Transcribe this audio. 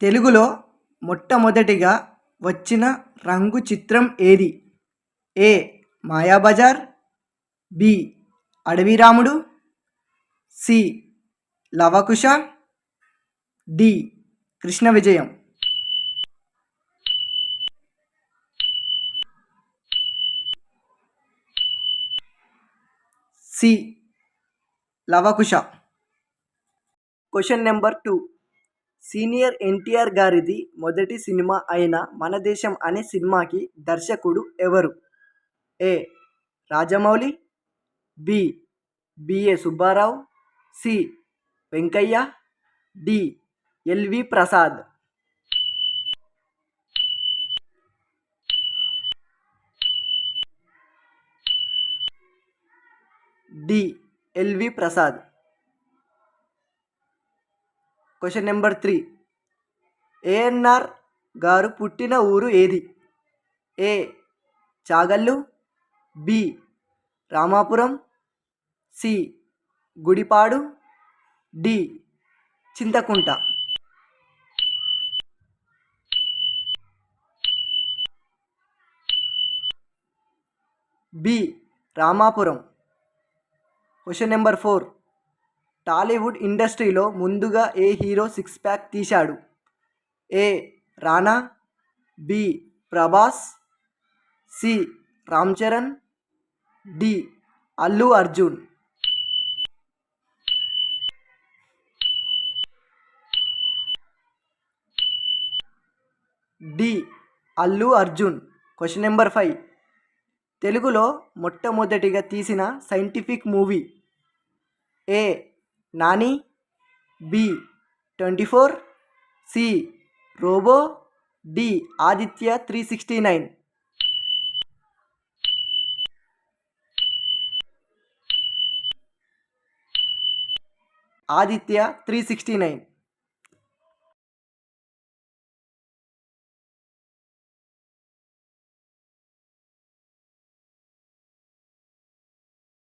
తెలుగులో మొట్టమొదటిగా వచ్చిన రంగు చిత్రం ఏది? A. Mayabazar B. Adaviramudu C. Lavakusa D. Krishna Vijayam. C. Lavakusa. Question number two. Senior NTR గారిది మొదటి సినిమా అయిన మన దేశం అనే సినిమాకి దర్శకుడు ఎవరు? A. Rajamouli B. BA Subbarao C. Venkaiah D. LV Prasad. D. LV Prasad. Question number three ANR గారు పుట్టిన ఊరు ఏది? A Chagallu B Ramapuram C Gudipadu D Chintakunta. B Ramapuram. Question number four Tollywood ఇండస్ట్రీలో ముందుగా ఏ hero six pack తీశాడు? A. Rana B. Prabhas C. Ram Charan D. Allu Arjun. D. Allu Arjun. Question number five. తెలుగులో మొట్టమొదటిగా తీసిన scientific movie. A. Nani B twenty four C robo D Aditya three sixty nine Aditya three sixty nine